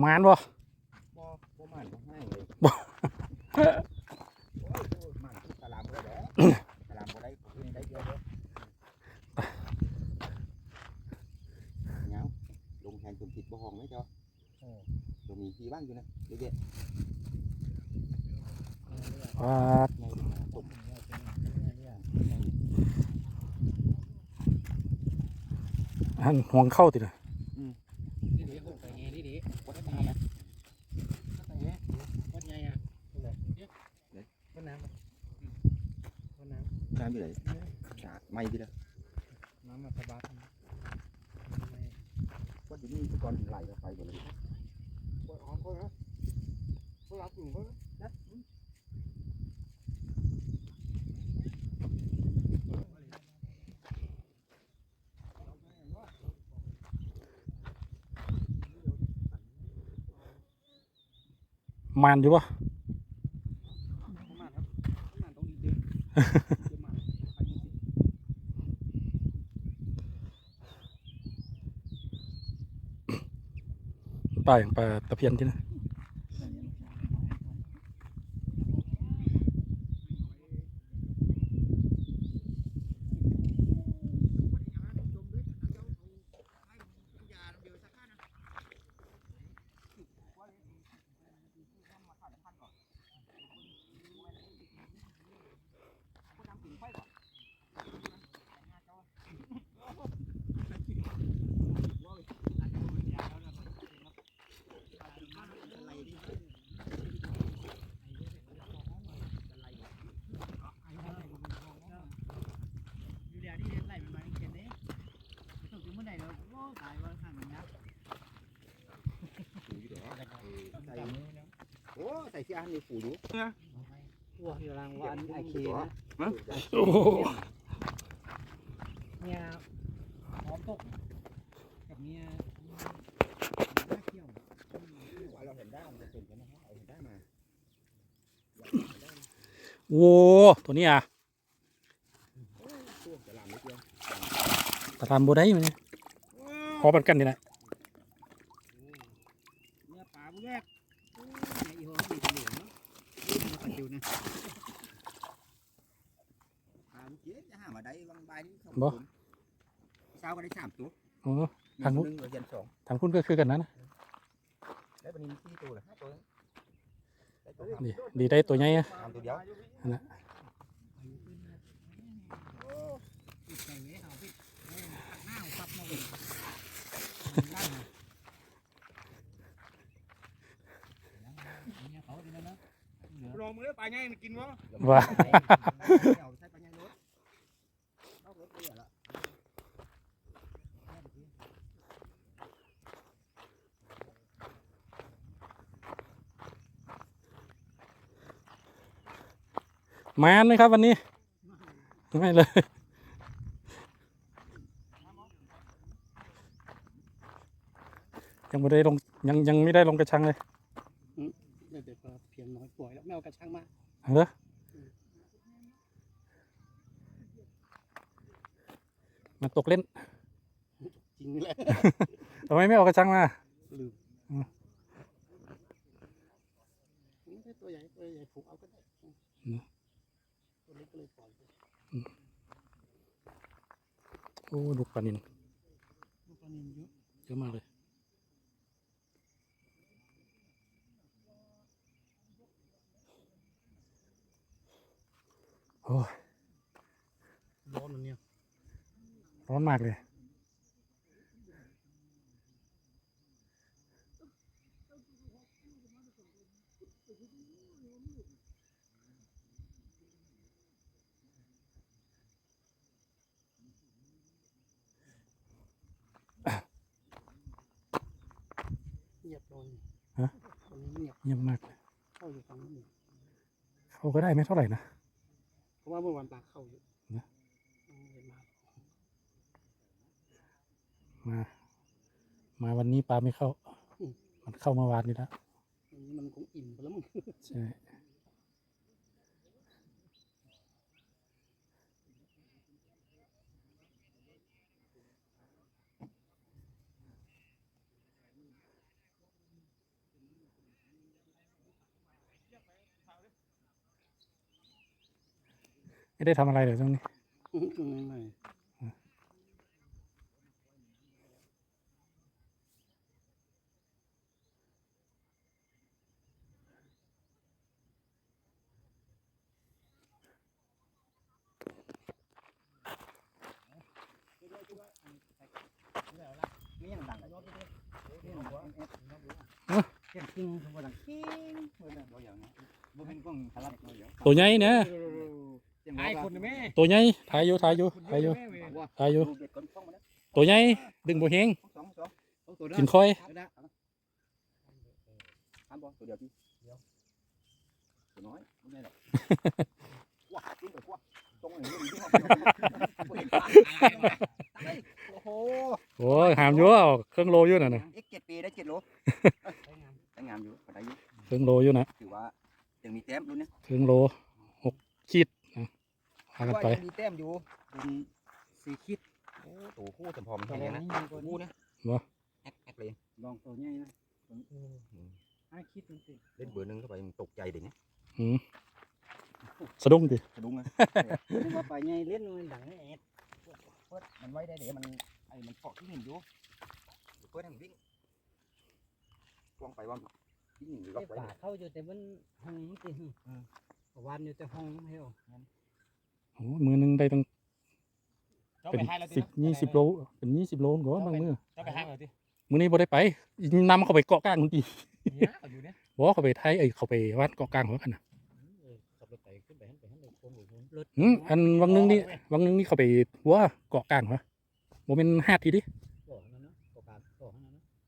มานบ่บ่บ่มันบ่ให้เลยบ่โอ้ยโอ้ยมันตะลามบ่ได้เด้อตะลามบ่ได้ขึ้นได้เยอะเด้อเหงาลงแทนจนติดบ่ห้องไหมเจ้าตัวมีที่ว่างอยู่นะเยอะแยะปาดไงตุ่มอันห่วงเข้าตินะนี่ดิคนไปแง่นี่ดิ บ่ได้มานะ ไปแง่วัดใหญ่อะวัดน้ำวัดน้ น้ำอยู่ไหน ชาไม่ดิละำน้ำมาสบายว่าอยู่นี่ก่อนไหลก็ไปหมดเลยปวดหอมคนนะพวกเรากลุ่มคนนะมานอยู่บ่ประมาณครับ ประมาณต้องดีเด็กปลาอย่างปลาตะเพียนที่นะ อยู่เดี๋ยวนี่ไล่มันมาเขียนเด้ต้องถึงเมื่อไหร่เนาะโอ้ตายวันข้างนะ ฝูอยู่เด้อใส่โอ้ ใส่เสื้ออันนี้ฝูอยู่วัวอยู่รังวันไอเคนะโอ้โหเนี่ยหอมตกกับเนี่ยน่าเที่ยวเราเห็นได้มันจะเป็นกันนะฮะเอาเห็นได้มาโอ้ตัวนี้อะช่วงจะลามไม่เที่ยวตะลามบ่ได้มันเนี่ยพอปันกันนี่นะ อ้มีทางนู้ตัวนหนึ่งเราเย็นสองทางคุณก็คือกันนะนะแล้ววันนี้มีสี่ตัวเหรอห้าตัวได้ตัวดีดีได้ตัวใหญ่อะทำตัวเดียว ปิดใส่ไว้เอาปิดหักหน้าปับมาเลยเขาดีแล้วนะ รอมือป ลาง่ายมันกินวะว่าเอาใส่ปัญญารถนอกรถเรือละมนไหมครับวันนี้ ไม่เลย ยังไม่ได้ลงยังยังไม่ได้ลงกระชังเลย เดี๋ยวก็เพียงน้อยป่วยแล้วไม่ เอากระชังมาเหรอมันตกเล่น จริงแหละทำไมไม่เอากระชังมาลืมอืมไม่ใช่ตัวใหญ่ตัวใหญ่ผูกเอาก็ได้ตัวเล็กก็เลยปล่อยไปโอ้ลูกปลานินลูกปลานิลเยอะเยอะมากเลย โอ้ยร้อนมันเนี่ย ร้อนมากเลย เงียบตรงนี้ฮะตรงนี้เงียบเยี่ยมมากเลยเข้าอยู่ฝั่งนู้น เขาก็ได้ไม่เท่าไหร่นะ เพราะว่าเมื่อวานปลาเข้าอยู่นะอืมเห็นมามา มาวันนี้ปลาไม่เข้า มันเข้าเมาวานนี่แล้วอันนี้มันคงอิ่มไปแล้วมึงใช่ ไม่ได้ทำอะไรเลยตรงนี้ไม่นี่ยังดังเลยเสียงจริงเขาบอกดังจริงบ่อย่างนี้บ่เป็นกล้องสลับบ่อย่างตัวใหญ่เนี่ยเสียง ไอ้คนนะแม่ตัวใหญ่ถ่ายอยู่ถ่ายอยู่ถ่ายอยู่ถ่ายอยู่เด็กคนฟ้องมาแล้วตัวใหญ่ดึงบ่เฮงสองสองเอาตัวเดียวกินคอยทำบ่ตัวเดียวพี่เดียวตัวน้อยไม่ได้หรอกว้ากินไปกว่าตรงไหนนี่ที่ห้องเดียวบ่เห็นปากโอ้โหโอ้ยหามอยู่เอาเครื่องโลอยู่น่ะนะเอ็กเจ็ดปีได้เจ็ดโลได้งามอยู่ก็ได้อยู่เครื่องโลอยู่นะถือว่ายังมีแต้มรุ่นนี้เครื่องโลหกขีดนะ พากันไปว่ายังมีแต้มอยู่เป็นสี่คิดโอ้ตัวคู่แต่พอมันตัวแข็งนี้นะตัวคู่นี้นะแอกแอกเลยลองตัวใหญ่นะห้าคิดจริงเล่นเบอร์หนึ่งเข้าไปมันตกใจเด็กเนี่ยอืมสะดุ้งดิสะดุ้งนะนึกว่าไปใหญ่เล่นมันดังแอดเปิดมันไว้ได้เดี๋ยวมันไอ้มันเกาะที่หินอยู่เปิดให้มันวิ่งวางไปวางที่หินล็อกไอ้ไว้ป่าเข้าอยู่แต่มันห้องจริงวันอยู่แต่ห้องเฮล โอ้ยมือหนึงได้ตั้งเจ้าเป็นไปให้เราสิบยี่สิบโลเป็นยี่สิบโลก็บางมือเจ้าไปให้เราดิมือนี้บ่ได้ไปนำเขาไปเกาะกลางคนตีเนี่ยอยู่เนี่ยบอกเขาไปไทยไอ้ยเขาไปวัดเกาะกลางหัวกันนะขับรถไปขึ้นไปหันไปหันไปโค้งอยู่รถอืมอันวังนึงนี่วังนึงนี่เขาไปหัวเกาะกลางหัวโมเป็นห้าทีดิก่อนนั้นเนาะก่อการก่อ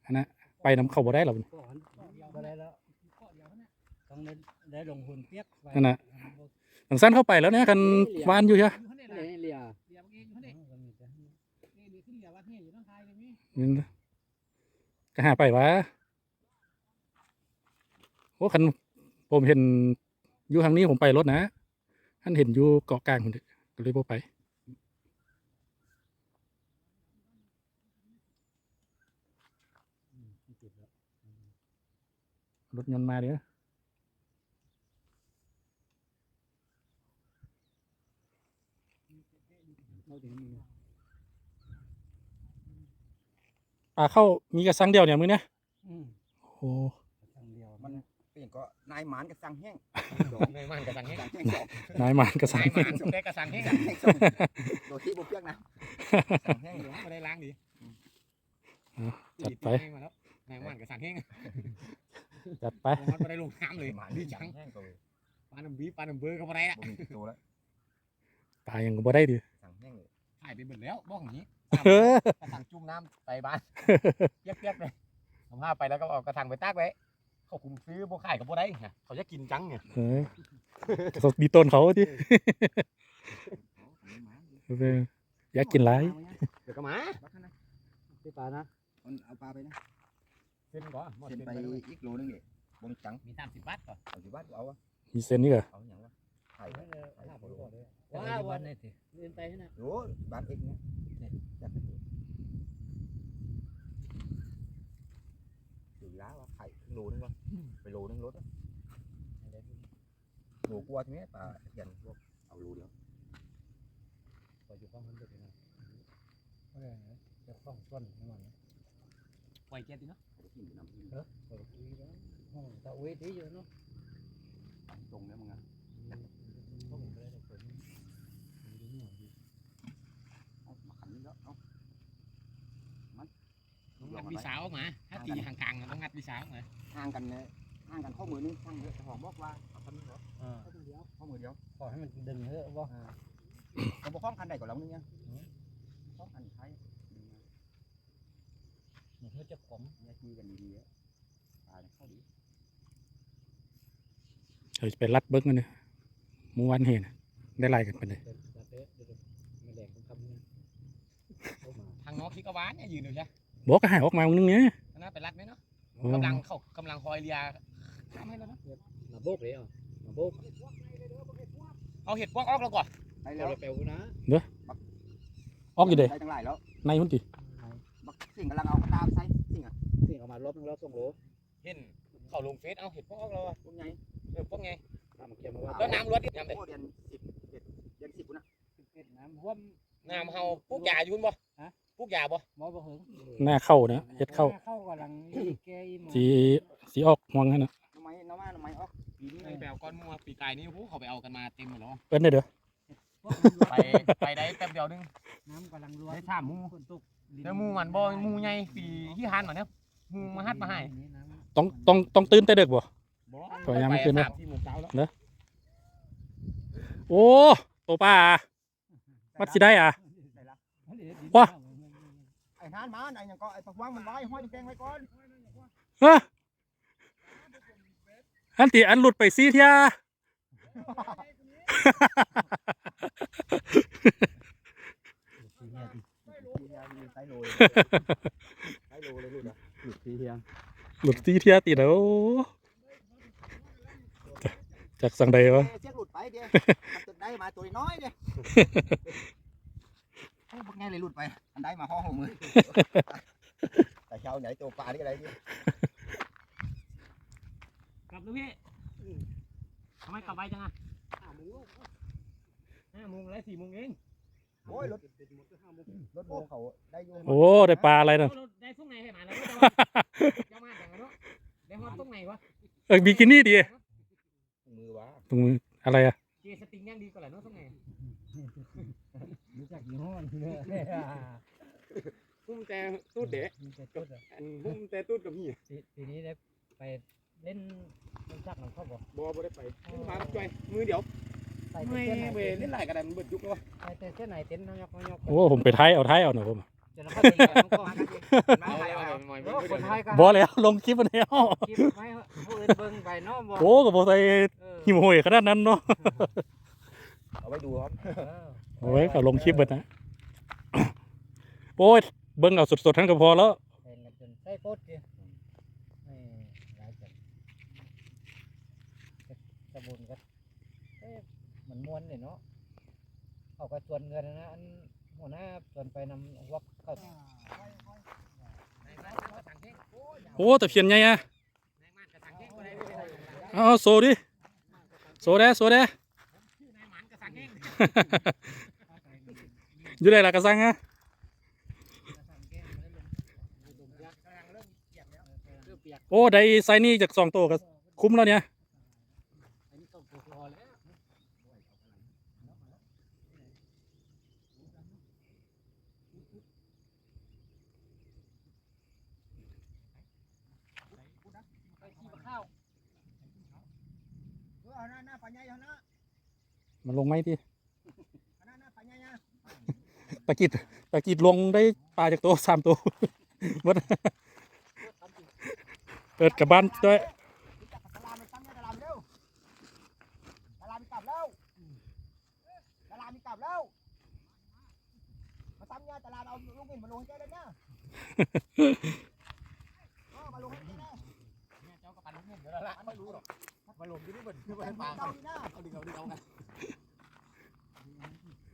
นั้นนะไปนำเขาบ่ได้หรอกก่อนก็ได้แล้วต้องได้ได้ลงทุนเปียกนั่นน่ะ หลังสั้นเข้าไปแล้วเนี่ยกันวานอยู่ใช่อยู่ข้างในเลียเลียเดี๋ยวเมื่อกี้อยู่ข้างในนี่ดีขึ้นเดี๋ยวว่าเนี่ยอยู่ต้องทายอย่างนี้นี่ก็หาไปวะโอ้คันผมเห็นอยู่ทางนี้ผมไปรถนะท่านเห็นอยู่เกาะกลางคนเดียวก็เลยบ่ไปรถยนต์มาเดี๋ยว เขาถึงมี ปลาเข้ามีกระสังเดียวเนี่ยมือเนี่ยอืมโอ้โหทางเดียวมันเปลี่ยนก็นายหมานกับสังแห้งในมันกระสังแห้งสังแห้งสองนายหมานกระสังนายมันสุดได้กระสังแห้งสังแห้งสองโดยที่บุเปียกนะสังแห้งหลวงไม่ได้ล้างดีจัดไปมาแล้วนายมันกระสังแห้งจัดไปมันไม่ได้ลงน้ำเลยดีจังแห้งก็เลยปลาหนึ่งบีปลาหนึ่งเบอร์ก็ไม่ได้ละบ่มีตัวแล้วปลายังบ่ได้ดิสังแห้งเลยถ่ายไปหมดแล้วบอกอย่างนี้เออกระถางจุ่มน้ำใส่บ้านเปียกๆเลยทำผ้าไปแล้วก็เอากระถางไปตากไว้เขาคุมซื้อพวกขายกับพวกได้ไงเขาจะกินจังไงเออเขาดีต้นเขาดิเอออยากกินไรเดี๋ยวก็มาที่ป่านะเอาปลาไปนะเส้นก่อนหมดเส้นเส้นไปไปอีกโลนึงเลยบงจังมีสามสิบบาทก่อนเอาสิบ้านเอาวะมีเส้นนี่เหรอเอาอย่างวะไข่ ว้าววันนี้สิเดินไปนะโอ้บ้านเอกเนี่ยจัดไปเลยถือล้าวะไข่ครึ่งโลนึงวะไปโลนึงรถอะโลกลัวทีนี้ปลาเขียนพวกเอาโลเดียวพออยู่ข้างนั้นด้วยนะเออจะคล้องต้นนี่มันปล่อยเจ็ดดิเนาะเอาไปกินน้ำกินเออเปิดอุ้ยแล้วห้องตะอุ้ยดีอยู่เนาะตรงแล้วมึงอะ ห้องเลยเปิดนี่ดีเนี่ยดี เอามาขันนี่แล้วเอา ต้อ งงัดวิสาวออกมาถ้าตีห่างกลางต้องงัดวิสาวออกมาห่างกันเลยห่างกันข้อมือนึงห่างเยอะแต่หอมบอกว่าเอาทำนี่เหรออ่าข้อมือเดียวข้อมือเดียวขอให้มันดึงเถอะว่าเราบอกข้องคันใดก่อนแล้วนึงเนี่ยข้องคันไทยมันเขาจะขมเนี่ยคุยกันดีๆอะปลาเนี่ยเข้าดีเราจะไปรัดเบิ้งกันเนี่ยเมื่อวานเห็นน่ะได้ไล่กันไปเลยเดินตาเตะเดินไม่แรงคำนี้เข้ามาทางน้องคิดกวานเนี่ยยืนอยู่ใช่ บอกก็หายออกมาวันนึงเนี่ยน่าไปรัดไหมเนาะโอ้กำลังเขากำลังคอยเรียทำให้แล้วนะมาโบกเลยอะมาโบกเอาเห็ดพวกออกแล้วก่อนได้เราแล้วเปลวนะออกอยู่เด้ได้ตั้งหลายแล้วในมันติบักสิ่งกำลังเอากระตามใส่สิ่งอะสิ่งเอามารอบนึงรอบสองโลเห็นเขาลงเฟซเอาเห็ดพวกออกแล้วอะพวกไงเออพวกไงทำเกี่ยวมาว่าแล้วน้ำรวดดิน้ำเด็โอ้เดือนสิบเดือนเดือนสิบำท่วมน้ำเฮาปลูกหญ้าอยู่พุ่นบ่ฮะปลูกหญ้าบ่หมอบ่เหิง หน้าเข้านะเฮ็ดเข้าเข้ากำลังอีแกอีหมอสีสีออกม่วงนั่นน่ะน้ำไม้น้ำมาน้ำไม้ออกปีนี้ไปแปลก้อนมัวปีกายนี่โอ้โหเขาไปเอากันมาเต็มหมดแล้วเอิ้นได้เด้อพวกมันรวมไปไปได้แป๊บเดียวนึงน้ำกำลังรวมได้สามหมู่ฝนตกแล้วหมูมันบ่หมูใหญ่ปีที่หันมาเนี่ยหมูมาฮัดมาให้น้ำต้องต้องต้องตื่นแต่เด็กบ่บ่ก็ยังไม่ขึ้นนะสามที่หมู่เช้าแล้วโอ้โตป้าอะมันสิได้อะวะไอ้ทานมาไอ้ยังก็ไอ้ปักวังมันไว้ห้อยแกงไว้ก่อนฮะอันที่อันหลุดไปซีเทียไซโลไซโลเลยลูกนะหลุดทีเดียวหลุดซีเทียติดแล้วจากสังใดวะเสียหลุดไปเดียวจุดได้มาตัวน้อยเดียวโอ้ พวกไงเลยหลุดไป อันได้มาห้องมือแต่เช้าไหนตัวปลานี่อะไรเนี่ยกลับแล้วพี่ทำไมกลับไปจังอะห้าโมงห้าโมงอะไรสี่โมงเองโอ้ยรถรถโบเขาได้อยู่โอ้ได้ปลาอะไรน่ะเราได้ส่งไหนให้มาแล้วจะมาจังเนาะได้ฮอดส่งไหนวะเออบิกินี่ดีมือวะตรงมืออะไรอะเจสติงยังดีกว่าแหละเนาะส่งไหน รู้จักยี่ห้อนี่เลยหุ้มแต่ตูดเดะมีแต่ต้นอะอันหุ้มแต่ตูดกับพี่ปีปีนี้ได้ไปเล่นต้นชักของเขาบอกบ่บ่ได้ไปมาจ่อยมือเดียวใส่ไม่เส้นไหนเวเล่นหลายกระดานเบิดยุกแล้วใส่แต่เส้นไหนเต้นน้อยกน้อยกโอ้ผมไปท้ายเอาท้ายเอาหน่อยผมจะรับไปกันก็มาใครเอาคนไทยก็บอแล้วลงคลิปมันแล้วคลิปไม่ผู้อื่นเบิ่งไปเนาะบ่โอ้กับบอใส่เออหิมโหยขนาดนั้นเนาะเอาไว้ดูครับ เออ โอ้ยก็ลงคลิปเบิดนะโอ้ยเบิ่งเอาสดๆทั้งก็พอแล้วเป็นจนใส่โพดดินี่หลายจังกระบุญก็เอ๊ะมันม้วนเลยเนาะเขาก็ชวนเงินนะอันหัวหน้าชวนไปนำวักเขาโอ้แต่เพียนไงอะเอาเอาโซดิโซแด้โซแด้ อยู่ได้ละกระสังอะโอ้ได้ไซส์นี่จากสองตัวก็คุ้มแล้วเนี่ยอันนี้ต้องถูกรอแล้วเอาหน้าหน้าปลาใหญ่เอาหน้ามันลงไหมที่ หน้าหน้าปลาใหญ่นะ ตะกิดตะกิดลงได้ปลาจากตัวสามตัววัดเปิดกับบ้านด้วยตลาดมันตั้งเนี่ยตลาดเร็วตลาดมีกลับแล้วตลาดมีกลับแล้วมาตั้งเนี่ยตลาดเอาลูกเงินมาลงให้แกเลยนะเออมาลงให้แกนะเจ้ากับปันหุ้มเดี๋ยวละไม่รู้หรอกมาลงที่นี่เบิดเบิดปลาเจ้าดีนะเอาดึงเอาดึงเอากัน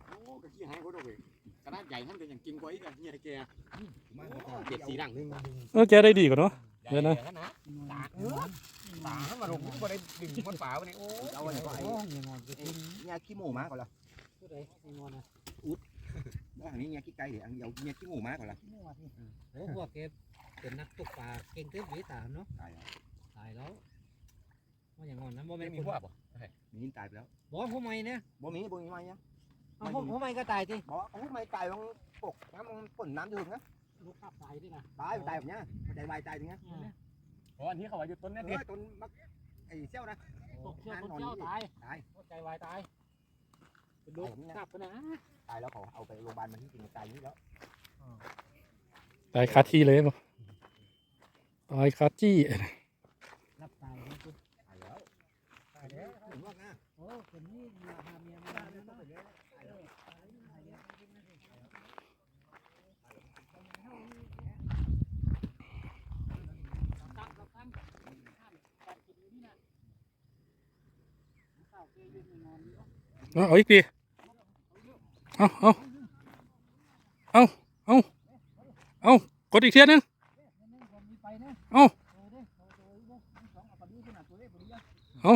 โอ้กะขี้หายคนเอาเว้ยก ระดาษใหญ่ท่านก็ยังกินกว่าอีกอะเฮียตะแกเจ็ดสีดังนึงเออแกได้ดีกว่าเนาะเดี๋ยวนะตาเออตามาลงก็ได้ดึงมันป่าวันนี้โอ้เอาไว้ก่อนโอ้ยงอนก็กินเนี่ยขี้หมูมาก่อนละผู้ใดงอนนะว่าอันนี้เนี่ยขี้ไก่เดี๋ยวอันเดียวเนี่ยขี้หมูมาก่อนละโอ้พวกแกเป็นนักตกปลาเก่งเต็มวิตาเนาะตายแล้วตายแล้วว่าอย่างงอนนะบ่ไม่แม่นมีคนหัวบ่มีนินตายไปแล้วบ่ผู้ใหม่เนี่ยบ่มีบ่มีไม้เนี่ย เอาผู้ผู้ใหม่ก็ตายสิบอกโอ้ไม่ตายมันปกน้ำมันฝนน้ำถึงนะลูกขับตายด้วยนะตายตายแบบเนี้ยตายตายตายอย่างเงี้ยเพราะอันนี้เขาว่าอยู่ต้นนั่นเอดิอต้นมักไอ้เซี่ยวนะตกเชือกคนเจ้าตายตายหัวใจวายตายเป็นลูกขับไปนะตายแล้วเขาเอาไปโรงพยาบาลมันที่จริงตายนี่แล้วตายคาที่เลยบ่ตายคาที่ รับตายแล้วคุณ ตายแล้ว ตายแล้วถึงว่านะโอ้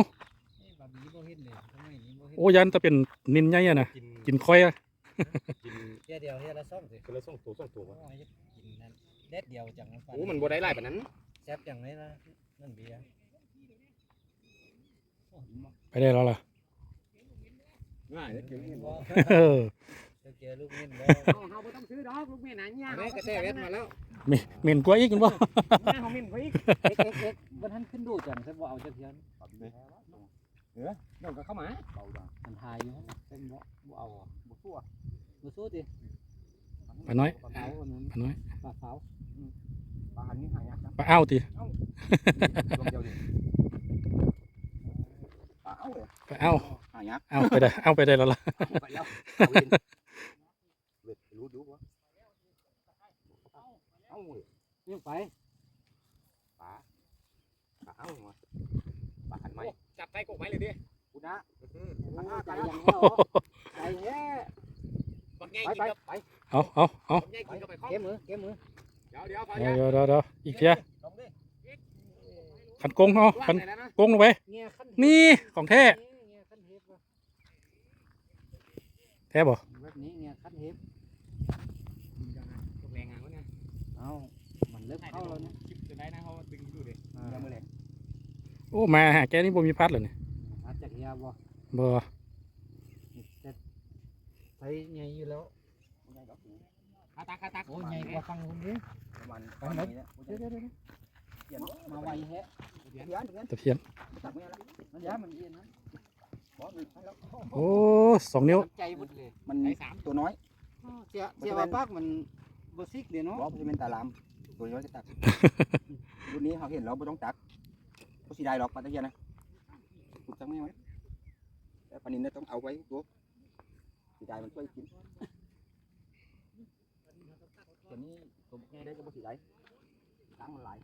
โอ้ยันจะเป็นนินใหญ่อะนะกินกินค่อยอะกินเที่ยเดียวเที่ยละซ่องสิคนละสองตัวสองตัวโอ้ยกินนั่นเด็ดเดียวจังโอ้มันบ่ได้หลายปานนั้นแซ่บจังเลยนะนั่นเบียร์ไปได้แล้วล่ะ ง่ายเด้อเดี๋ยวนี้บ่เออเจอลูกนิ่มบ่เฮาเฮาบ่ต้องซื้อดอกลูกแม่น่ะย่าแม่กระแตเวทมาแล้วเหม็นเหม็นกว่าอีกกันบ่แม่เฮามินเขาอีกเอ็กเอ็กเอ็กบนทันขึ้นดูจังใช่บ่เอาจักเทียนเออเดี๋ยวก็เข้ามาเบาจังมัน ทายอยู่เป็นบ่บ่เอาอะบ่ซั่วบ่สู้ดิปลาน้อยปลาขาวอันนั้นปลาน้อยปลาขาวปล จังปลาอ้าวติลงเดียวดิปลาเอ้าเลยปลาอ้าวหายากอ้าวไปได้อ้าวไปได้แล้วล่ะไปแล้วเอาเล่นเวทรู้ดูวะเอ้าเว้ยยังไปปลาปลาเอ้าวะปลาหันไหมจับไปกกไม้เลยดิกูนะโอ้ใจยังแห้วใจแห้บักใหญ่ไปกินไปกับไปเอาเอาเอาบักใหญ่กินกับไปข้อเก็บมือเก็บมือเดี๋ยวเดี๋ยวพอเดี๋แล้ยววเดี๋ยวเดี๋ยวอีกเทียลงดิขันกงเอาขันได้แล้วนะกงลงไปเงี้ยขั้นนี่ของแท้เงี้ยขั้นเฮ็ดว่ะแท้บ่แบบนี้เงี้ยขั้นเฮ็ดพวกแรงงานเขาเนี่ยเอ้ามันเริ่มเข้าแล้วนะคลิปจะได้นะเขาดึงดูดิ อ่า ยังมือเล็ก โอ้มาหาแกนี่บ่มีพัดเลยนี่อาจจะเฮียบ่บ่แต่ใช้ใหญ่อยู่แล้วไม่ใช่ดอกคาตักคาตักโอ้ใหญ่กว่าฟังคุณดิประมาณประมาณนี้นะเดี๋ยวเดี๋ยวเดี๋ยวเปลี่ยนมาไวแฮะเปลี่ยนเปลี่ยนเปลี่ยนตะเพียนตักไม่ได้แล้วมันยามันเย็นนะบอสมันแล้วโอ้สองนิ้วใจหมดเลยมันไอ้สามตัวน้อยเสียเสียว่าปากมันบ่ซิกเลยเนาะบอสจะเป็นตาลามตัวน้อยจะตักรุ่นนี้เขาเห็นเราไม่ต้องตัก เขาสีได้หรอกปลาตะเพียนนะขุดจังไม่ไหวแต่ปลานินเนี่ยต้องเอาไว้ตัวสีได้มันช่วยกินตัวนี้ตัวแง่ได้ก็บ่สีได้ตังมันหลาย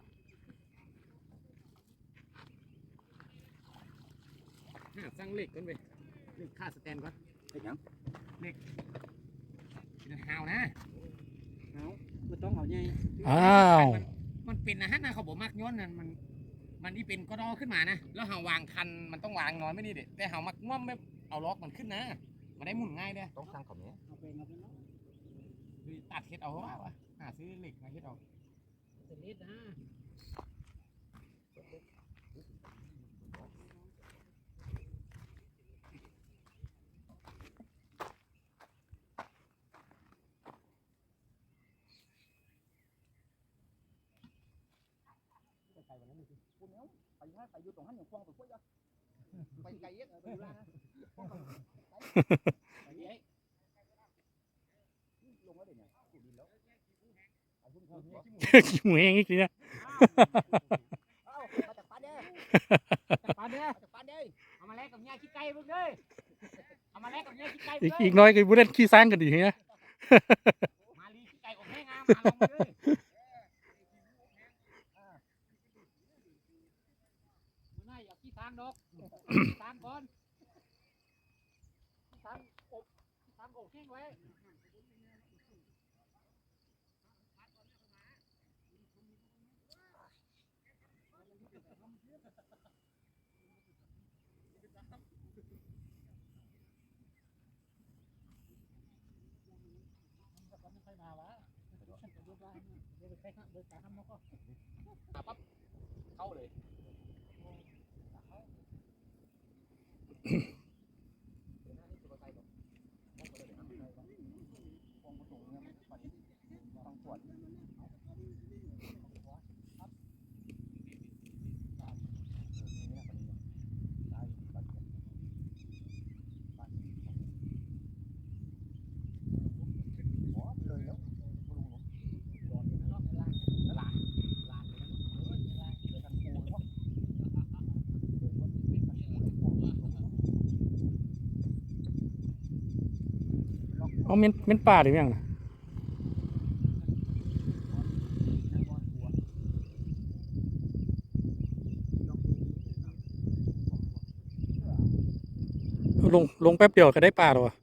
หาสั่งเหล็กกันไปเหล็กค่าสแตนก่อนเป็นหยังเป็นฮาวนะเอาบ่ต้องเอาใหญ่อ้าวมันมันเป็นนะฮะนะเขาบอกมักย้อนนั่นมัน มันที่เป็นก็ดอขึ้นมานะ แล้วเฮาวางคันมันต้องวางน้อยไม่นี่เด็แต่เฮามักง่วมไม่เอาล็อกมันขึ้นนะมันได้หมุนง่ายเด้อต้องสั่งเขาเนี้ยเอาไปเอาไปเนาะคือตัดเฮ็ดเอาว่าวะหาซื้อเหล็กมาเฮ็ดเอาจะเล็ดนะไปฮะไปอยู่ตรงนั้นอย่างควงตัวกล้วยอะ ไปไกลเยอะไปอยู่ล่างนะไปเยอะลงแล้วเดี๋ยวนี้ขุดดินแล้วเอาขึ้นเขาเนี่ยขี้หมูแห้งอีกทีนะเอ้ามาจากปลาเด้อปลาเด้อมาจากปลาาอย่าขี้ทางดอกทางก่อนทางอบทางอบแห้งไว้เข้าเลย ต้องปวดเลยแล้ว เอาเม็นเม็นป่าหรือยังนะลงลงแป๊บเดียวก็ได้ปลาแล้ววะ